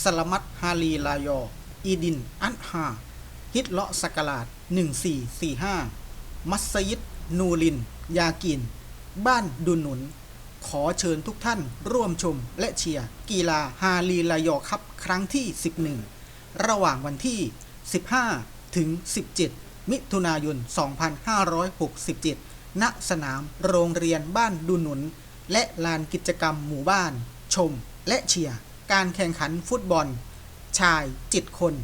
สลามัตฮาลีลายอ อีดิน อันฮา ฮิตเลาะสกลาด 1445 มัสยิด นูริน ยากิน บ้านดุนหนุน ขอเชิญทุกท่านร่วมชมและเชียร์กีฬาฮาลีลายอคัพครั้งที่ 11 ระหว่างวันที่ 15 ถึง 17 มิถุนายน 2567 ณ สนามโรงเรียนบ้านดุนหนุน และลานกิจกรรมหมู่บ้าน ชมและเชียร์ การแข่งขันฟุตบอล ชายจิตคน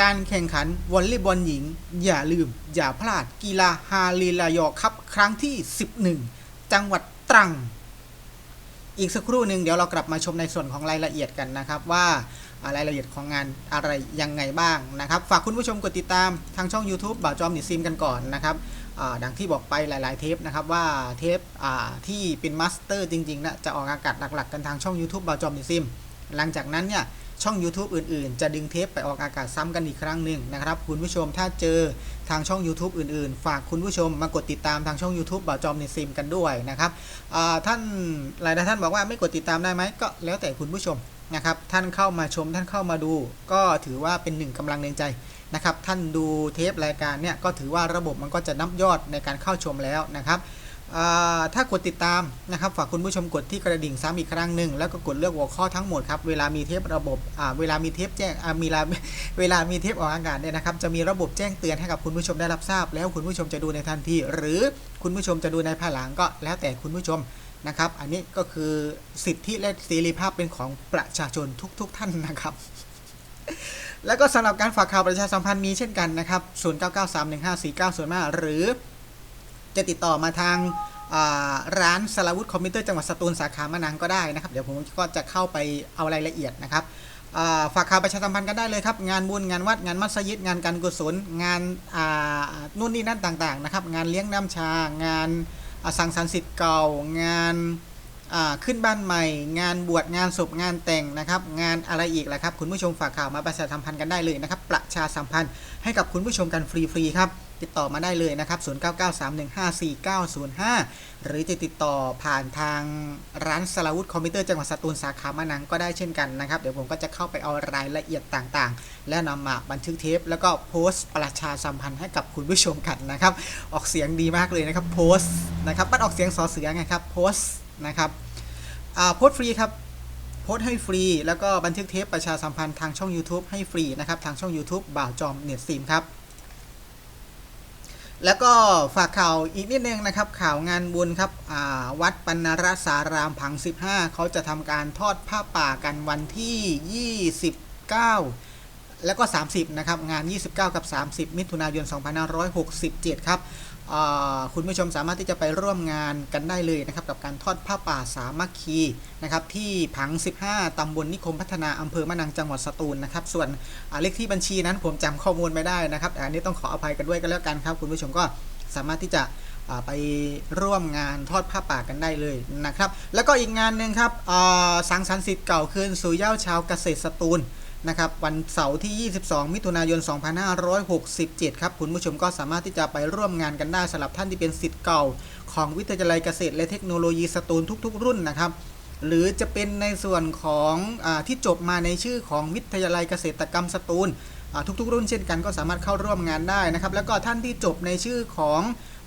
การแข่งขันวอลเลย์บอลหญิง อย่าลืม อย่าพลาดกีฬาฮาลีลายอคัพครั้งที่ 11 จังหวัดตรัง อีกสักครู่หนึ่งเดี๋ยวเรากลับมาชมในส่วนของรายละเอียดกันนะครับว่ารายละเอียดของงานอะไรยังไงบ้างนะครับ ฝากคุณผู้ชมกดติดตามทางช่อง YouTube บ่าวจอมนิซิมกันก่อนนะครับดังที่บอกไปหลาย ๆ เทปนะครับว่าเทปที่เป็นมาสเตอร์จริง ๆ นะจะออกอากาศหลัก ๆ กันทางช่อง YouTube บ่าวจอมนิซิม หลังจากนั้นเนี่ยช่อง YouTube อื่นๆ จะดึงเทปไปออกอากาศซ้ำกันอีกครั้งหนึ่งนะครับ คุณผู้ชมถ้าเจอทางช่อง YouTube อื่นๆ ฝากคุณผู้ชมมากดติดตามทางช่อง YouTube บ่าวจอมในซิมกันด้วยนะครับท่านหลายๆท่านบอกว่าไม่กดติดตามได้ไหมก็แล้วแต่คุณผู้ชมนะครับท่านเข้ามาชมท่านเข้ามาดู ก็ถือว่าเป็นหนึ่งกำลังในใจนะครับท่านดูเทปรายการเนี่ยก็ถือว่าระบบมันก็จะนับยอดในการเข้าชมแล้วนะครับ ถ้ากดติดตามนะครับฝากคุณผู้ชมกดที่กระดิ่งซ้ำอีกครั้งหนึ่งแล้วก็กดเลือกหัวข้อทั้งหมดครับเวลามีเทประบบเวลามีเทปแจ้งอ่มีเวลาเวลามีเทปออกอากาศเนี่ยนะครับจะมีระบบแจ้งเตือนให้กับคุณผู้ชมได้รับทราบ แล้วคุณผู้ชมจะดูในทันที หรือคุณผู้ชมจะดูในภายหลังก็แล้วแต่คุณผู้ชมนะครับ อันนี้ก็คือสิทธิและเสรีภาพเป็นของประชาชนทุก ๆ ท่านนะครับแล้วก็สำหรับการฝากข่าวประชาสัมพันธ์มีเช่นกันนะครับ 0993154905หรือ จะติดต่อมาทางร้านสลาวุธคอมพิวเตอร์จังหวัดสตูลสาขามะนังก็ได้นะครับ เดี๋ยวผมก็จะเข้าไปเอารายละเอียดนะครับฝากข่าวประชาสัมพันธ์กันได้เลยครับ งานบุญงานวัดงานมัสยิดงานการกุศลงานนู่นนี่นั่นต่างๆนะครับงานเลี้ยงน้ำชางานอสังสรรค์สิทธิ์เก่างาน ขึ้นบ้านใหม่ งานบวชงานศพงานแต่งนะครับ งานอะไรอีกล่ะครับ คุณผู้ชมฝากข่าวมาประชาสัมพันธ์กันได้เลยนะครับ ประชาสัมพันธ์ให้กับคุณผู้ชมกันฟรีๆครับ ติดต่อมาได้เลยนะครับ 0993154905 หรือจะติดต่อผ่านทางร้านสลาวุธคอมพิวเตอร์จังหวัดสตูลสาขามะนังก็ได้เช่นกันนะครับ เดี๋ยวผมก็จะเข้าไปเอารายละเอียดต่างๆ แล้วนำมาบันทึกเทป แล้วก็โพสต์ประชาสัมพันธ์ให้กับคุณผู้ชมกันนะครับ ออกเสียงดีมากเลยนะครับ โพสต์นะครับมันออกเสียงสอเสือไงครับ โพสต์ นะครับโพสฟรีครับโพสให้ฟรี แล้วก็บันทึกเทปประชาสัมพันธ์ทางช่อง YouTube ให้ฟรีนะครับทางช่อง YouTube บ่าวจอมเน็ตซีมครับแล้วก็ฝากข่าวอีกนิดนึงนะครับข่าวงานบุญครับวัดปัณรสารามผัง 15 เขาจะทำการทอดผ้าป่ากันวันที่ 29 แล้วก็ 30 นะครับ งาน 29 กับ 30 มิถุนายน 2567 ครับ คุณผู้ชมสามารถที่จะไปร่วมงานกันได้เลยนะครับกับการทอดผ้าป่าสามัคคีนะครับที่ผัง 15ตำบลนิคมพัฒนาอำเภอมะนังจังหวัดสตูลนะครับส่วนเลขที่บัญชีนั้นผมจำข้อมูลไม่ได้นะครับอันนี้ต้องขออภัยกันด้วยกันแล้วกันครับ คุณผู้ชมก็สามารถที่จะไปร่วมงานทอดผ้าป่ากันได้เลยนะครับ แล้วก็อีกงานหนึ่งครับสังสรรค์สิทธิ์เก่าคืนสู่เย้าชาวเกษตรสตูล นะครับวันเสาร์ที่ 22 มิถุนายน 2567 ครับคุณผู้ชมก็สามารถที่จะไปร่วมงานกันได้สำหรับท่านที่เป็นสิทธิ์เก่า ของวิทยาลัยเกษตร และเทคโนโลยีสตูลทุก ๆ รุ่นนะครับหรือจะเป็นในส่วนของอที่จบมาในชื่อของวิทยาลัยเกษตรกรรมสตูลทุกๆ รุ่นเช่นกันก็สามารถเข้าร่วมงานได้นะครับ แล้วก็ท่านที่จบในชื่อของ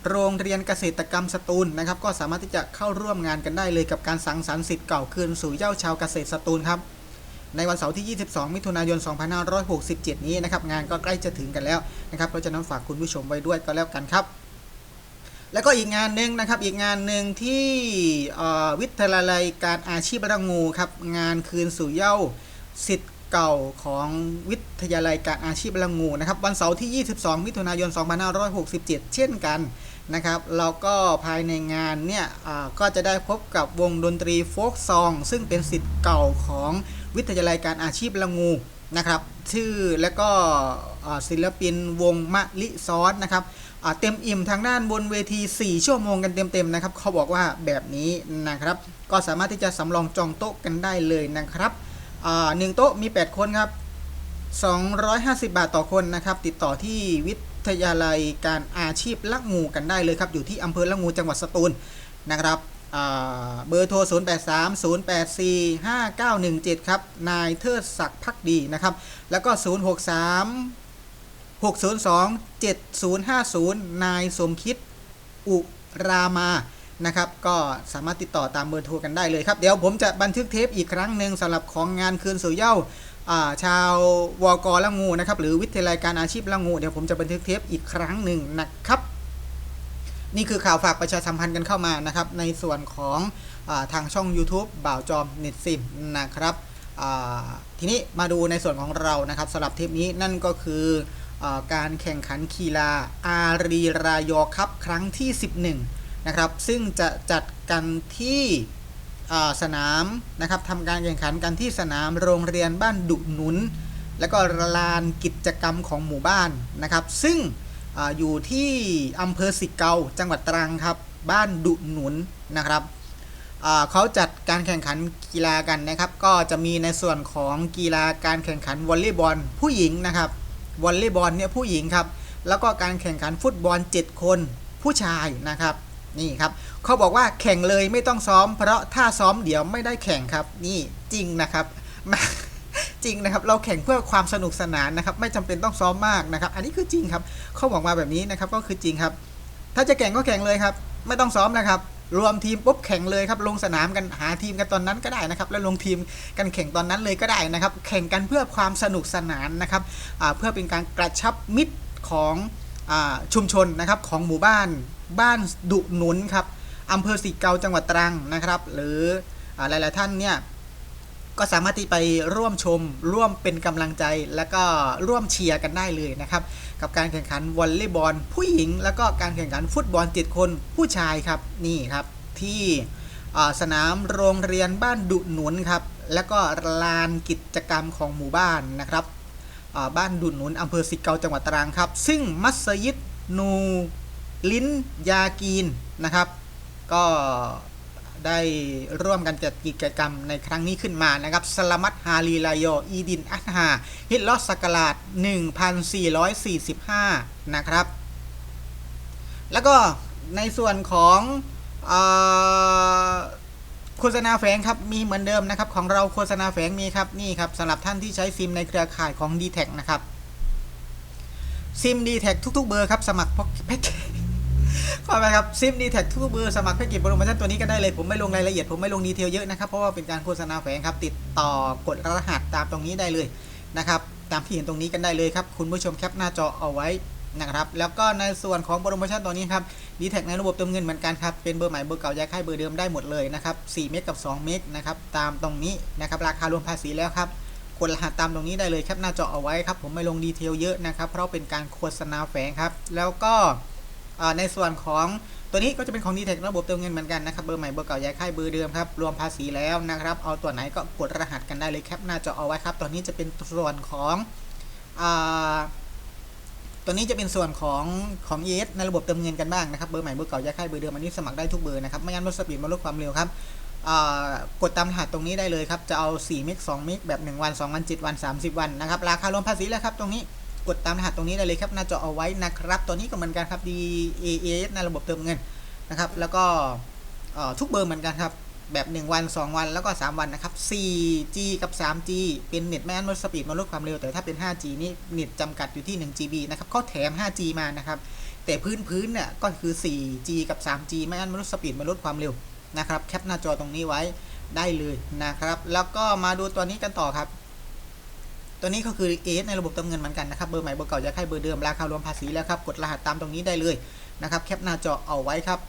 โรงเรียนเกษตรกรรมสตูลนะครับ ก็สามารถที่จะเข้าร่วมงานกันได้เลยกับการสังสรรค์สิทธิ์เก่าคืนสู่เย้าชาวเกษตรสตูลครับ ในวันเสาร์ที่ 22 มิถุนายน 2567 นี้นะครับงานก็ใกล้จะถึงกันแล้วนะครับเพราะฉะนั้นฝากคุณผู้ชมไว้ด้วยก็แล้วกันครับ แล้วก็อีกงานหนึ่งนะครับอีกงานหนึ่งที่วิทยาลัยการอาชีพระงูครับงานคืนสู่เย้าสิทธิ์เก่าของวิทยาลัยการอาชีพระงูนะครับวันเสาร์ที่ 22 มิถุนายน 2567 เช่นกันนะครับแล้วก็ภายในงานเนี่ยก็จะได้พบกับวงดนตรีโฟกซอง ซึ่งเป็นสิทธิ์เก่าของ วิทยาลัยการอาชีพละงูนะครับชื่อและก็ศิลปินวงมะลิซอนนะครับเต็มอิ่มทางด้านบนเวที 4 ชั่วโมงกันเต็มๆนะครับเขาบอกว่าแบบนี้นะครับ ก็สามารถที่จะสำรองจองโต๊ะกันได้เลยนะครับหนึ่งโต๊ะมี 8 คนครับ 250 บาทต่อคนนะครับ ติดต่อที่วิทยาลัยการอาชีพละงูกันได้เลยครับ อยู่ที่อำเภอละงูจังหวัดสตูลนะครับ เบอร์โทร 0 8 3 0 8 4 5 9 1 7 ครับ นายเทิดศักดิ์พักดีนะครับ แล้วก็ 0 6 3 6 0 2 7 0 5 0 นายสมคิด อุรามานะครับ ก็สามารถติดต่อตามเบอร์โทรกันได้เลยครับ เดี๋ยวผมจะบันทึกเทปอีกครั้งหนึ่งสำหรับของงานคืนสู่เย้าชาววกละงูนะครับ หรือวิทยาลัยการอาชีพละงู เดี๋ยวผมจะบันทึกเทปอีกครั้งหนึ่งนะครับ นี่คือข่าวฝากประชาสัมพันธ์กันเข้ามานะครับ ในส่วนของอทางช่อง YouTube บ่าวจอมเน็ตซิมนะครับทีนี้มาดูในส่วนของเรานะครับสำหรับเทปนี้นั่นก็คืออการแข่งขันกีฬาอารีรายอคัพครั้งที่ 11 นะครับ ซึ่งจะจัดกันที่สนามนะครับทำการแข่งขันกันที่สนามโรงเรียนบ้านดุหนุน แล้วก็ลานกิจกรรมของหมู่บ้านนะครับ ซึ่ง อยู่ที่อำเภอสิเกาจังหวัดตรังครับ บ้านดุหนุนนะครับเขาจัดการแข่งขันกีฬากันนะครับ ก็จะมีในส่วนของกีฬาการแข่งขันวอลเลย์บอลผู้หญิงนะครับวอลเลย์บอลเนี่ยผู้หญิงครับ แล้วก็การแข่งขันฟุตบอล 7 คนผู้ชายนะครับนี่ครับเขาบอกว่าแข่งเลยไม่ต้องซ้อม เพราะถ้าซ้อมเดี๋ยวไม่ได้แข่งครับ นี่จริงนะครับ จริงนะครับ เราแข่งเพื่อความสนุกสนานนะครับ ไม่จำเป็นต้องซ้อมมากนะครับ อันนี้คือจริงครับเขาบอกมาแบบนี้นะครับ ก็คือจริงครับ ถ้าจะแข่งก็แข่งเลยครับ ไม่ต้องซ้อมนะครับ รวมทีมปุ๊บแข่งเลยครับ ลงสนามกันหาทีมกันตอนนั้นก็ได้นะครับ แล้วลงทีมกันแข่งตอนนั้นเลยก็ได้นะครับ แข่งกันเพื่อความสนุกสนานนะครับเพื่อเป็นการกระชับมิตรของอชุมชนนะครับของหมู่บ้านบ้านดุหนุนครับอำเภอสีเกาจังหวัดตรังนะครับ หรืออหลาย ๆ ท่านเนี่ย ก็สามารถที่ไปร่วมชม ร่วมเป็นกำลังใจ แล้วก็ร่วมเชียร์กันได้เลยนะครับ กับการแข่งขันวอลเลย์บอลผู้หญิง แล้วก็การแข่งขันฟุตบอล7คนผู้ชายครับนี่ครับที่สนามโรงเรียนบ้านดุหนุนครับแล้วก็ลานกิจกรรมของหมู่บ้านนะครับบ้านดุหนุนอำเภอสิเกาจังหวัดตรังครับ ซึ่งมัสยิดนู ลิ้นยากีนนะครับ ก็ ได้ร่วมกันจัดกิจกรรมในครั้งนี้ขึ้นมานะครับสลามัตฮาลีลายออีดินอัตฮาฮิตลอสสกราด1445 นะครับ แล้วก็ในส่วนของโฆษณาแฝงครับ มีเหมือนเดิมนะครับ ของเราโฆษณาแฝงมีครับ นี่ครับสำหรับท่านที่ใช้ซิมในเครือข่ายของ d t แทนะครับ ซิม d t แททุก ๆ เบอร์ครับ สมัครแพ็กเกจ ขอไปครับซิมดีแท็กทุกเบอร์สมัครแพ็กเกจโปรโมชั่นตัวนี้ก็ได้เลย ผมไม่ลงรายละเอียดผมไม่ลงดีเทลเยอะนะครับ เพราะว่าเป็นการโฆษณาแฝงครับ ติดต่อกดรหัสตามตรงนี้ได้เลยนะครับตามที่เห็นตรงนี้กันได้เลยครับ คุณผู้ชมแคปหน้าจอเอาไว้นะครับแล้วก็ในส่วนของโปรโมชั่นตัวนี้ครับดีแท็ในระบบเติมเงินเหมือนกันครับ เป็นเบอร์ใหม่เบอร์เก่าย้ายค่ายเบอร์เดิมได้หมดเลยนะครับ4เมกกับ 2 เมกนะครับตามตรงนี้นะครับราคารวมภาษีแล้วครับกดรหัสตามตรงนี้ได้เลยแคปหน้าจอเอาไว้ครับผมไม่ลงดีเทลเยอะนะครับเพราะเป็นการโฆษณาแฝงครับแล้วก็ ในส่วนของตัวนี้ก็จะเป็นของ d t แทระบบเติมเงินเหมือนกันนะครับ เบอร์ใหม่เบอร์เก่าย้ายค่ายเบอร์เดิมครับ รวมภาษีแล้วนะครับ เอาตัวไหนก็กดรหัสกันได้เลยแคปหน้าจอเอาไว้ครับ ตัวนี้จะเป็นส่วนของอตัวนี้จะเป็นส่วนของของ ES ในระบบเติมเงินกันบ้างนะครับ เบอร์ใหม่เบอร์เก่าย้ายค่ายเบอร์เดิมอันนี้สมัครได้ทุกเบอร์นะครับ ไม่งั้นลดสปีดมาลดความเร็วครับกดตามรหัสตรงนี้ได้เลยครับ จะเอา4เมก2เมกแบบ 1 วัน 2 วัน7วัน 30 วันนะครับ ราคารวมภาษีแล้วครับตรงนี้ กดตามรหัสตรงนี้ได้เลยครับหน้าจอเอาไว้นะครับ ตัวนี้ก็เหมือนกันครับ DAS ในระบบเติมเงินนะครับ แล้วก็ทุกเบอร์เหมือนกันครับแบบ 1 วัน 2 วันแล้วก็ 3 วันนะครับ 4G กับ 3G เป็นเน็ตไม่อั้นลดสปีดมาลดความเร็ว แต่ถ้าเป็น 5G นี่เน็ตจำกัดอยู่ที่ 1 GB นะครับเขาแถม 5G มานะครับ แต่พื้นพื้นเนี่ยก็คือ 4G กับ 3G ไม่อั้นลดสปีดมาลดความเร็วนะครับ แคปหน้าจอตรงนี้ไว้ได้เลยนะครับ แล้วก็มาดูตัวนี้กันต่อครับ ตัวนี้ก็คือ AS ในระบบเติมเงินเหมือนกันนะครับ เบอร์ใหม่เบอร์เก่าย้ายค่ายเบอร์เดิม ราคารวมภาษีแล้วครับ กดรหัสตามตรงนี้ได้เลยนะครับ แคปหน้าจอเอาไว้ครับ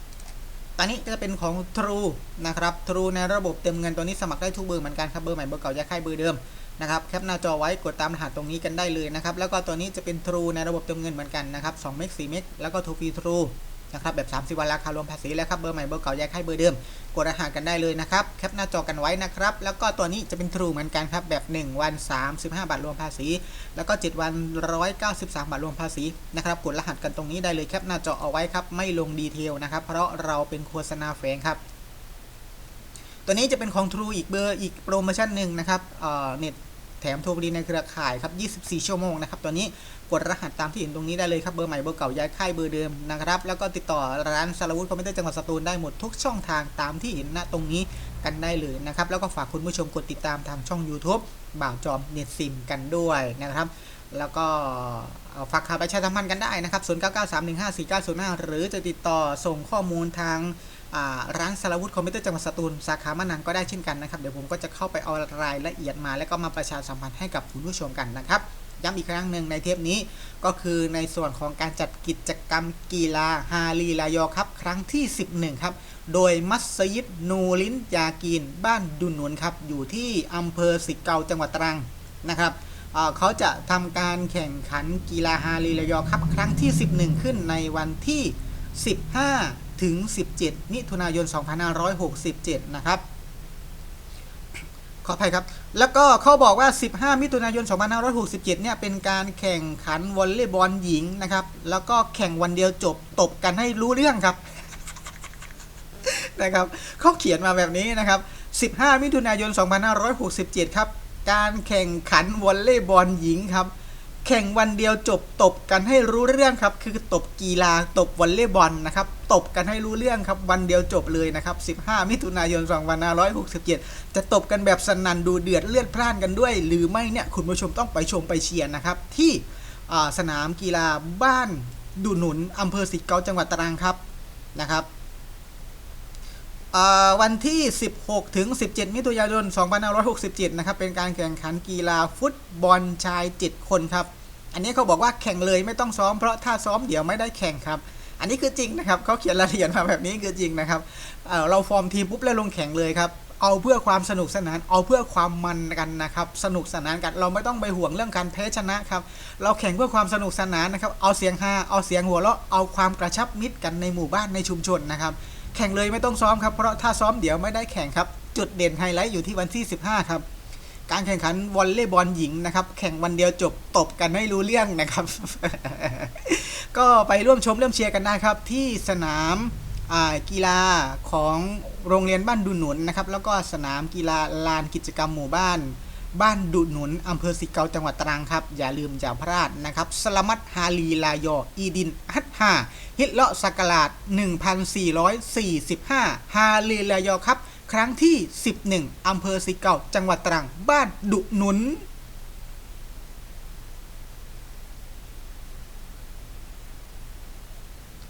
ตอนนี้จะเป็นของ True นะครับ True ในระบบเติมเงินตัวนี้สมัครได้ทุกเบอร์เหมือนกันครับ เบอร์ใหม่เบอร์เก่าย้ายค่ายเบอร์เดิมนะครับ แคปหน้าจอไว้ กดตามรหัสตรงนี้กันได้เลยนะครับ แล้วก็ตัวนี้จะเป็น True ในระบบเติมเงินเหมือนกันนะครับ2เมก4เมกแล้วก็ True Free True นะครับแบบ30 วันราคารวมภาษีแล้วครับเบอร์ใหม่เบอร์เก่าย้ายค่ายเบอร์เดิม กดรหัสกันได้เลยนะครับแคปหน้าจอกันไว้นะครับแล้วก็ตัวนี้จะเป็น True เหมือนกันครับแบบ 1 วัน 35 บาทรวมภาษี แล้วก็ 7 วัน 193 บาทรวมภาษีนะครับกดรหัสกันตรงนี้ได้เลยแคปหน้าจอเอาไว้ครับไม่ลงดีเทลนะครับเพราะเราเป็นโฆษณาแฝงครับตัวนี้จะเป็นของ True อีกเบอร์อีกโปรโมชั่นหนึ่งนะครับเน็ตแถมโทรฟรีในเครือข่ายครับ 24 ชั่วโมงนะครับ ตัวนี้ ดรหัสตามที่เห็นตรงนี้ได้เลยครับ เบอร์ใหม่เบอร์เก่าย้ายค่ายเบอร์เดิมนะครับ แล้วก็ติดต่อร้านสารวุฒิคอมพิวเตอร์จังหวัดสตูลได้หมดทุกช่องทางตามที่เห็นณตรงนี้กันได้เลยนะครับ แล้วก็ฝากคุณผู้ชมกดติดตามทางช่อง YouTube บ่าวจอมเน็ตซิมกันด้วยนะครับ แล้วก็าฝากข่าวประชาสัมพันธ์กันได้นะครับ 0993154905 หรือจะติดต่อส่งข้อมูลทางร้านสารวุฒิคอมพิวเตอร์จังหวัดสตูลสาขามะนังก็ได้เช่นกันนะครับ เดี๋ยวผมก็จะเข้าไปเอารายละเอียดมา แล้วก็มาประชาสัมพันธ์ให้กับคุณผู้ชมกันนะครับ ย้ำอีกครั้งหนึ่งในเทปนี้ ก็คือในส่วนของการจัดกิจกรรมกีฬาฮาลีลายอครับ ครั้งที่ 11 ครับ โดยมัสยิดนูรินยากีน บ้านดุนนุนครับอยู่ที่อำเภอสิเกาจังหวัดตรังนะครับเอ่อเขาจะทำการแข่งขันกีฬาฮาลีลายอครับ ครั้งที่ 11 ขึ้นในวันที่ 15 ถึง 17 มิถุนายน 2567 นะครับ ขออภัยครับ แล้วก็เขาบอกว่า 15 มิถุนายน 2567 เนี่ย เป็นการแข่งขันวอลเลย์บอลหญิงนะครับ แล้วก็แข่งวันเดียวจบตบกันให้รู้เรื่องครับ นะครับเขาเขียนมาแบบนี้นะครับ 15 มิถุนายน 2567 ครับ การแข่งขันวอลเลย์บอลหญิงครับ แข่งวันเดียวจบตบกันให้รู้เรื่องครับ คือตบกีฬาตบวอลเลย์บอลนะครับ ตบกันให้รู้เรื่องครับวันเดียวจบเลยนะครับ 15 มิถุนายน 2567 จะตบกันแบบสนั่นดูเดือดเลือดพล่านกันด้วย หรือไม่เนี่ยคุณผู้ชมต้องไปชมไปเชียร์นะครับ ที่สนามกีฬาบ้านดูหนุนอำเภอสิเกาจังหวัดตรังครับนะครับวันที่ 16 ถึง 17 มิถุนายน 2567 นะครับ เป็นการแข่งขันกีฬาฟุตบอลชาย 7 คนครับ อันนี้เขาบอกว่าแข่งเลยไม่ต้องซ้อมเพราะถ้าซ้อมเดี๋ยวไม่ได้แข่งครับ อันนี้คือจริงนะครับเขาเขียนรายละเอียดมาแบบนี้คือจริงนะครับเเราฟอร์มทีมปุ๊บแล้วลงแข่งเลยครับเอาเพื่อความสนุกสนาน เอาเพื่อความมันกันนะครับ สนุกสนานกัน เราไม่ต้องไปห่วงเรื่องการแพ้ชนะครับ เราแข่งเพื่อความสนุกสนานนะครับ เอาเสียงฮา เอาเสียงหัวเราะ เอาความกระชับมิตรกันในหมู่บ้านในชุมชนนะครับ แข่งเลยไม่ต้องซ้อมครับ เพราะถ้าซ้อมเดี๋ยวไม่ได้แข่งครับ จุดเด่นไฮไลท์อยู่ที่วันที่ 15 ครับ การแข่งขันวอลเลย์บอลหญิงนะครับ แข่งวันเดียวจบตบกันให้รู้เรื่องนะครับ ก็ไปร่วมชมร่วมเชียร์กันได้ครับ ที่สนามกีฬาของโรงเรียนบ้านดุหนุนนะครับ แล้วก็สนามกีฬาลานกิจกรรมหมู่บ้าน บ้านดุหนุนอำเภอสิเกาจังหวัดตรังครับ อย่าลืมอย่าพลาดนะครับสลามัตฮาลีลายออีดินฮัตฮาฮิตเลาะสักราช1445 ฮาลีลายอครับ ครั้งที่ 11 อำเภอสิเกาจังหวัดตรัง บ้านดุหนุน